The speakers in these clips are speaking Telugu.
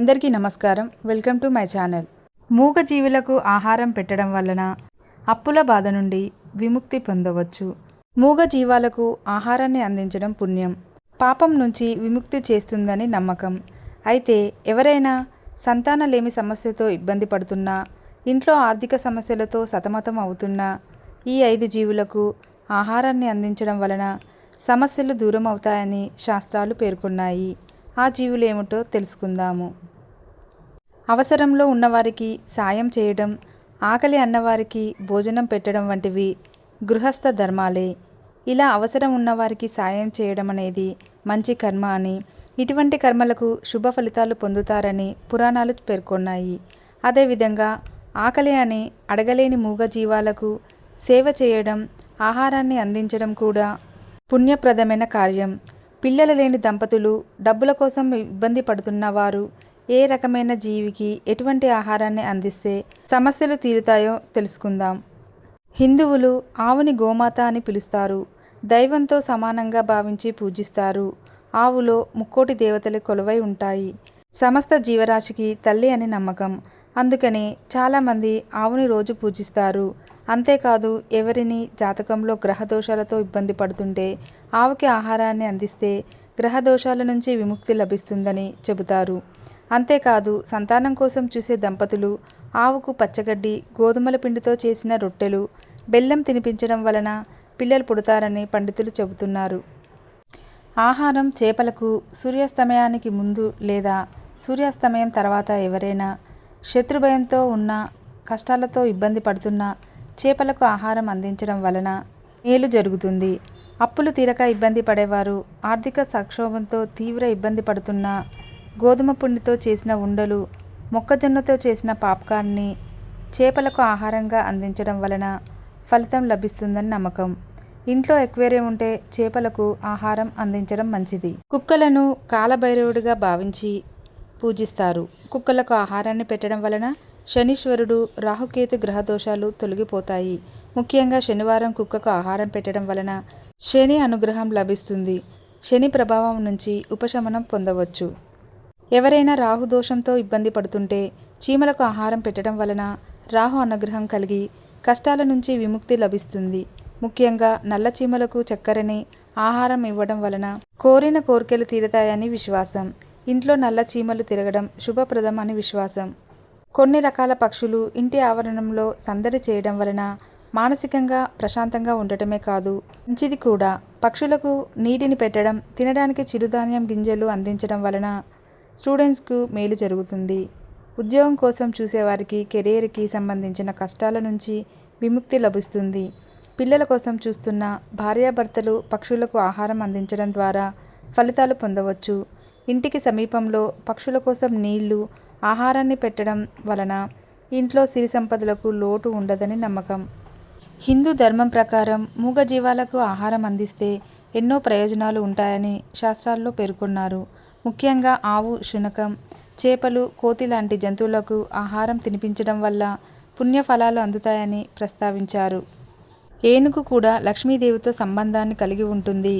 అందరికీ నమస్కారం. Welcome to my channel. మూగ జీవులకు ఆహారం పెట్టడం వలన అప్పుల బాధ నుండి విముక్తి పొందవచ్చు. మూగ జీవాలకు ఆహారాన్ని అందించడం పుణ్యం. పాపం నుంచి విముక్తి చేస్తుందని నమ్మకం. అయితే ఎవరైనా సంతానలేమి సమస్యతో ఇబ్బంది పడుతున్నా ఇంట్లో ఆర్థిక సమస్యలతో సతమతం అవుతున్నా ఈ ఐదు జీవులకు ఆహారాన్ని అందించడం వలన సమస్యలు దూరం అవుతాయని శాస్త్రాలు పేర్కొన్నాయి. ఆ జీవులు ఏమిటో తెలుసుకుందాము. అవసరంలో ఉన్నవారికి సాయం చేయడం ఆకలి అన్నవారికి భోజనం పెట్టడం వంటివి గృహస్థ ధర్మాలే. ఇలా అవసరం ఉన్నవారికి సాయం చేయడం అనేది మంచి కర్మ అని ఇటువంటి కర్మలకు శుభ ఫలితాలు పొందుతారని పురాణాలు పేర్కొన్నాయి. అదేవిధంగా ఆకలి అని అడగలేని మూగ జీవాలకు సేవ చేయడం ఆహారాన్ని అందించడం కూడా పుణ్యప్రదమైన కార్యం. పిల్లలు లేని దంపతులు డబ్బుల కోసం ఇబ్బంది పడుతున్న వారు ఏ రకమైన జీవికి ఎటువంటి ఆహారాన్ని అందిస్తే సమస్యలు తీరుతాయో తెలుసుకుందాం. హిందువులు ఆవుని గోమాత అని పిలుస్తారు. దైవంతో సమానంగా భావించి పూజిస్తారు. ఆవులో ముక్కోటి దేవతలు కొలువై ఉంటాయి. సమస్త జీవరాశికి తల్లి అని నమ్మకం. అందుకని చాలామంది ఆవుని రోజు పూజిస్తారు. అంతేకాదు ఎవరిని జాతకంలో గ్రహదోషాలతో ఇబ్బంది పడుతుంటే ఆవుకి ఆహారాన్ని అందిస్తే గ్రహదోషాల నుంచి విముక్తి లభిస్తుందని చెబుతారు. అంతేకాదు సంతానం కోసం చూసే దంపతులు ఆవుకు పచ్చగడ్డి గోధుమల పిండితో చేసిన రొట్టెలు బెల్లం తినిపించడం వలన పిల్లలు పుడతారని పండితులు చెబుతున్నారు. ఆహారం చేపలకు సూర్యాస్తమయానికి ముందు లేదా సూర్యాస్తమయం తర్వాత ఎవరైనా శత్రుభయంతో ఉన్న కష్టాలతో ఇబ్బంది పడుతున్న చేపలకు ఆహారం అందించడం వలన మేలు జరుగుతుంది. అప్పులు తీరక ఇబ్బంది పడేవారు ఆర్థిక సంక్షోభంతో తీవ్ర ఇబ్బంది పడుతున్న గోధుమ పిండితో చేసిన ఉండలు మొక్కజొన్నతో చేసిన పాప్కార్న్ని చేపలకు ఆహారంగా అందించడం వలన ఫలితం లభిస్తుందని నమ్మకం. ఇంట్లో ఎక్వేరియం ఉంటే చేపలకు ఆహారం అందించడం మంచిది. కుక్కలను కాలభైరవుడిగా భావించి పూజిస్తారు. కుక్కలకు ఆహారాన్ని పెట్టడం వలన శనీశ్వరుడు రాహుకేతు గ్రహ దోషాలు తొలగిపోతాయి. ముఖ్యంగా శనివారం కుక్కకు ఆహారం పెట్టడం వలన శని అనుగ్రహం లభిస్తుంది. శని ప్రభావం నుంచి ఉపశమనం పొందవచ్చు. ఎవరైనా రాహు దోషంతో ఇబ్బంది పడుతుంటే చీమలకు ఆహారం పెట్టడం వలన రాహు అనుగ్రహం కలిగి కష్టాల నుంచి విముక్తి లభిస్తుంది. ముఖ్యంగా నల్ల చీమలకు చక్కెరని ఆహారం ఇవ్వడం వలన కోరిన కోరికలు తీరతాయని విశ్వాసం. ఇంట్లో నల్ల చీమలు తిరగడం శుభప్రదం అని విశ్వాసం. కొన్ని రకాల పక్షులు ఇంటి ఆవరణంలో సందడి చేయడం వలన మానసికంగా ప్రశాంతంగా ఉండటమే కాదు మంచిది కూడా. పక్షులకు నీటిని పెట్టడం తినడానికి చిరుధాన్యం గింజలు అందించడం వలన స్టూడెంట్స్కు మేలు జరుగుతుంది. ఉద్యోగం కోసం చూసేవారికి కెరీర్కి సంబంధించిన కష్టాల నుంచి విముక్తి లభిస్తుంది. పిల్లల కోసం చూస్తున్న భార్యాభర్తలు పక్షులకు ఆహారం అందించడం ద్వారా ఫలితాలు పొందవచ్చు. ఇంటికి సమీపంలో పక్షుల కోసం నీళ్ళు ఆహారాన్ని పెట్టడం వలన ఇంట్లో సిరి సంపదలకు లోటు ఉండదని నమ్మకం. హిందూ ధర్మం ప్రకారం మూగజీవాలకు ఆహారం అందిస్తే ఎన్నో ప్రయోజనాలు ఉంటాయని శాస్త్రాల్లో పేర్కొన్నారు. ముఖ్యంగా ఆవు శునకం చేపలు కోతి లాంటి జంతువులకు ఆహారం తినిపించడం వల్ల పుణ్యఫలాలు అందుతాయని ప్రస్తావించారు. ఏనుగు కూడా లక్ష్మీదేవితో సంబంధాన్ని కలిగి ఉంటుంది.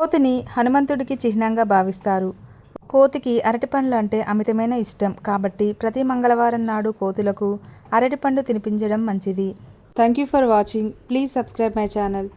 కోతిని హనుమంతుడికి చిహ్నంగా భావిస్తారు. కోతికి అరటిపండ్లు అంటే అమితమైన ఇష్టం. కాబట్టి ప్రతి మంగళవారం నాడు కోతులకు అరటిపండు తినిపించడం మంచిది. Thank you for watching. Please subscribe my channel.